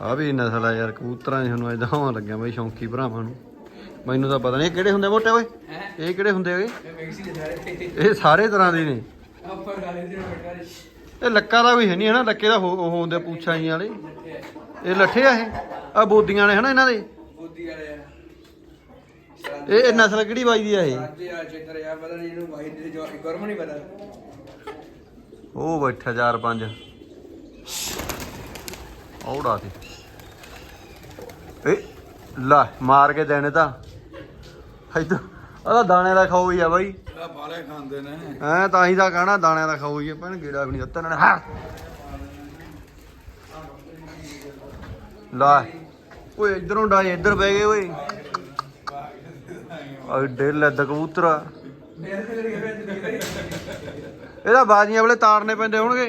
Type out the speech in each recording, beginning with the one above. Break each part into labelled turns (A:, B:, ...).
A: ਆ ਵੀ ਨਸਲ ਆ ਯਾਰ ਕਬੂਤਰਾਂ ਦੀ ਤੁਹਾਨੂੰ ਹੋਣ ਲੱਗਿਆ ਬਈ ਸ਼ੌਂਕੀ ਭਰਾਵਾਂ ਨੂੰ। ਮੈਨੂੰ ਤਾਂ ਪਤਾ ਨਹੀਂ ਕਿਹੜੇ ਹੁੰਦੇ ਮੋਟੇ ਓਏ? ਇਹ ਕਿਹੜੇ ਹੁੰਦੇ
B: ਓਏ?
A: ਇਹ ਸਾਰੇ ਤਰ੍ਹਾਂ ਦੇ ਨੇ। ਇਹ ਲੱਕਾ ਦਾ ਵੀ ਹੈ ਨਹੀਂ ਹਨਾ, ਲੱਕੇ ਦਾ ਉਹ ਹੁੰਦੇ ਪੂਛਾਂ ਜੀ ਵਾਲੇ। ਇਹ ਲੱਠੇ ਆ ਇਹ। ਆ ਬੋਦੀਆਂ ਨੇ ਹਨਾ ਇਹਨਾਂ ਦੇ?
B: ਬੋਦੀ ਵਾਲੇ ਆ
A: ਇਹ ਇਹ ਨਸਲ ਕਿਹੜੀ ਬਾਈ ਦੀ ਆ ਇਹ? ਉਹ ਬੈਠਾ 4 5 ਉਹ ਔੜਾ ਤੇ ਏ ਲਾ ਮਾਰ ਕੇ ਦੇਣੇ ਤਾਂ। ਇਧਰ ਉਹਦਾ ਦਾਣੇ ਦਾ ਖਾਓ ਹੀ ਆ ਬਾਈ।
B: ਆ ਬਾਲੇ ਖਾਂਦੇ ਨੇ।
A: ਐ ਤਾਂ ਹੀ ਤਾਂ ਕਹਣਾ ਦਾਣਿਆਂ ਦਾ ਖਾਓ ਹੀ ਆ। ਭੈਣ ਗੇੜਾ ਵੀ ਨਹੀਂ ਦਿੱਤਾ ਇਹਨਾਂ ਨੇ। ਹਾਂ। ਲਾ ਓਏ ਇਧਰੋਂ ਡਾਏ ਇੱਧਰ ਬਹਿ ਗਏ ਓਏ। ਆ ਡੇਲ ਲੱਦ ਕਬੂਤਰਾ ਇਹਦਾ ਬਾਜੀਆਂ ਵੇਲੇ ਤਾਰਨੇ ਪੈਂਦੇ ਹੋਣਗੇ।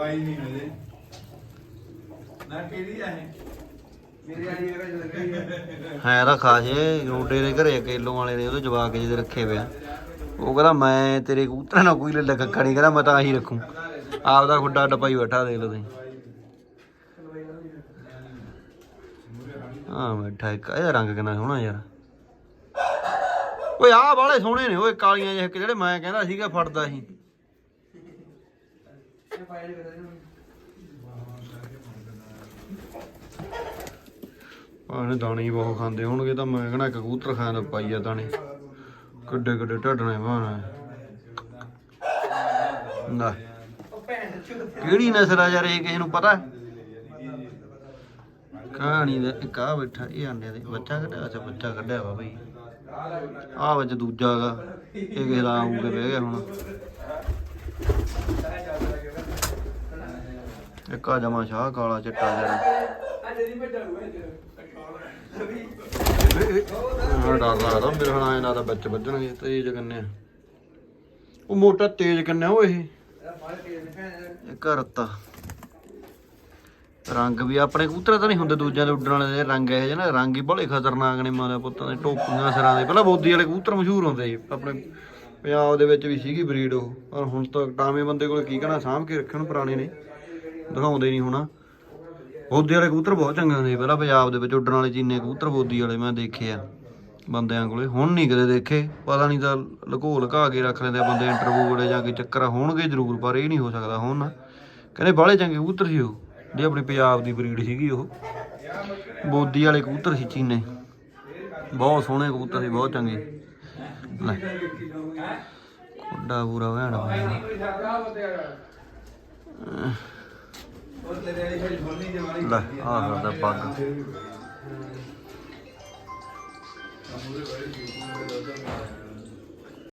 C: ਦਵਾਈ ਨਹੀਂ ਮਿਲੇ। ਨਾ ਕਿਹੜੀ ਆ
B: ਮੇਰੇ ਲੱਗੀ
A: ਹੈ ਤਾਂ ਖਾਸ ਏ ਰੋਡੇ ਦੇ ਘਰੇ ਕੇਲੋਂ ਵਾਲੇ ਨੇ ਉਹਦੇ ਜਵਾਕ ਜਿਹਦੇ ਰੱਖੇ ਪਿਆ ਉਹ ਕਹਿੰਦਾ ਮੈਂ ਤੇਰੇ ਕਬੂਤਰਾਂ ਨਾਲ ਕੋਈ ਕੱਕਾ ਨਹੀਂ ਕਹਿੰਦਾ ਮੈਂ ਤਾਂ ਆਹੀ ਰੱਖੂ। ਆਪਦਾ ਖੁੱਡਾ ਡੱਪਾਈ ਬੈਠਾ ਦੇਖ ਲਓ ਤੁਸੀਂ। ਹਾਂ ਬੈਠਾ ਇੱਕ ਇਹਦਾ ਰੰਗ ਕਿੰਨਾ ਸੋਹਣਾ ਯਾਰ। ਓਏ ਆਹ ਬਾਲੇ ਸੋਹਣੇ ਨੇ ਓਏ ਕਾਲੀਆਂ ਜਿਹੇ ਜਿਹੜੇ ਮੈਂ ਕਹਿੰਦਾ ਸੀਗਾ ਫੜਦਾ ਸੀ।
B: ਫਾਈਲ
A: ਦਾਣੇ ਹੀ ਬਹੁਤ ਖਾਂਦੇ ਹੋਣਗੇ ਤਾਂ ਮੈਂ ਕਹਣਾ ਕਬੂਤਰ ਖਾਣ ਦਾ ਦਾਣੇ। ਕਿੱਡੇ ਕਿੱਡੇ ਢੱਡਣੇ ਬਾਣਾ ਨਾ ਕਿਹੜੀ ਨਸਲ ਆ ਯਾਰ, ਇਹ ਕਿਸੇ ਨੂੰ ਪਤਾ? ਕਹਾਣੀ ਦਾ ਇੱਕ ਆ ਬੈਠਾ, ਇਹ ਆਂਡਿਆਂ ਦੇ ਬੱਚਾ ਕੱਢਿਆ, ਅੱਛਾ ਬੱਚਾ ਕੱਢਿਆ ਵਾ ਬਈ। ਆ ਵਿੱਚ ਦੂਜਾ ਗਾ, ਇਹ ਕਿਸੇ ਦਾ ਆਉਂਗੇ ਬਹਿ ਗਿਆ ਹੁਣ। ਇੱਕ ਆ ਜਮਾ ਸ਼ਾਹ ਕਾਲਾ ਚਿੱਟਾ ਜਰਾ
B: ਦੀ
A: ਹਾਂ ਡਰ ਲੱਗਦਾ ਮੇਰੇ ਹੁਣ ਆਏ ਨਾ ਤਾਂ ਵਿੱਚ ਵੱਜਣਗੇ ਤੇਜ਼ ਕੰਨੇ। ਉਹ ਮੋਟਾ ਤੇਜ਼ ਕੰਨੇ ਉਹ ਇਹ? ਕਰਤਾ ਰੰਗ ਵੀ ਆਪਣੇ ਕਬੂਤਰ ਤਾਂ ਨਹੀਂ ਹੁੰਦੇ ਦੂਜਿਆਂ ਦੇ ਉੱਡਣ ਵਾਲੇ ਦੇ ਰੰਗ ਇਹ ਜਿਹੇ ਨਾ ਰੰਗ ਹੀ ਬੜੇ ਖਤਰਨਾਕ ਨੇ ਮਾਰੇ ਪੁੱਤਾਂ ਦੇ ਟੋਪੀਆਂ ਸਿਰਾਂ ਦੇ। ਪਹਿਲਾਂ ਬੋਦੀ ਵਾਲੇ ਕਬੂਤਰ ਮਸ਼ਹੂਰ ਹੁੰਦੇ ਸੀ ਆਪਣੇ ਪੰਜਾਬ ਦੇ ਵਿੱਚ ਵੀ ਸੀਗੀ ਬਰੀਡ ਉਹ। ਪਰ ਹੁਣ ਤਾਂ ਟਾਵੇਂ ਬੰਦੇ ਕੋਲ ਕੀ ਕਹਣਾ ਸਾਂਭ ਕੇ ਰੱਖਣ ਪੁਰਾਣੇ ਨੇ। ਦਿਖਾਉਂਦੇ ਨਹੀਂ ਹੋਣਾ। ਬੋਦੀ ਵਾਲੇ ਕਬੂਤਰ ਬਹੁਤ ਚੰਗੇ ਹੁੰਦੇ ਸੀ ਪਹਿਲਾਂ ਪੰਜਾਬ ਦੇ ਵਿੱਚ, ਉੱਡਣ ਵਾਲੇ ਚੀਨੇ ਕਬੂਤਰ ਬੋਦੀ ਵਾਲੇ ਮੈਂ ਦੇਖੇ ਆ ਬੰਦਿਆਂ ਕੋਲੇ। ਹੁਣ ਨਹੀਂ ਕਦੇ ਦੇਖੇ। ਪਤਾ ਨਹੀਂ ਤਾਂ ਲੁਕੋ ਲੁਕਾ ਕੇ ਰੱਖ ਲੈਂਦੇ ਆ ਬੰਦੇ ਇੰਟਰਵਿਊ ਕੋਲੇ ਜਾਂ ਕੋਈ ਚੱਕਰ ਹੋਣਗੇ ਜ਼ਰੂਰ, ਪਰ ਇਹ ਨਹੀਂ ਹੋ ਸਕਦਾ ਹੁਣ ਕਹਿੰਦੇ ਬਾਹਲੇ ਚੰਗੇ ਕਬੂਤਰ ਸੀ ਉਹ ਜਿਹੜੀ ਆਪਣੀ ਪੰਜਾਬ ਦੀ ਬਰੀਡ ਸੀਗੀ ਉਹ। ਬੋਦੀ ਵਾਲੇ ਕਬੂਤਰ ਸੀ ਚੀਨੇ। ਬਹੁਤ ਸੋਹਣੇ ਕਬੂਤਰ ਸੀ, ਬਹੁਤ ਚੰਗੇ। ਲੈ। ਉੱਡਾ ਪੂਰਾ ਭੈਣ ਭਾਈ ਲੈ ਆ ਕਰਦਾ ਪੱਗ।
C: ਮੂਰੇ ਬੜੇ ਸ਼ੂਟ ਦੇ ਦੋ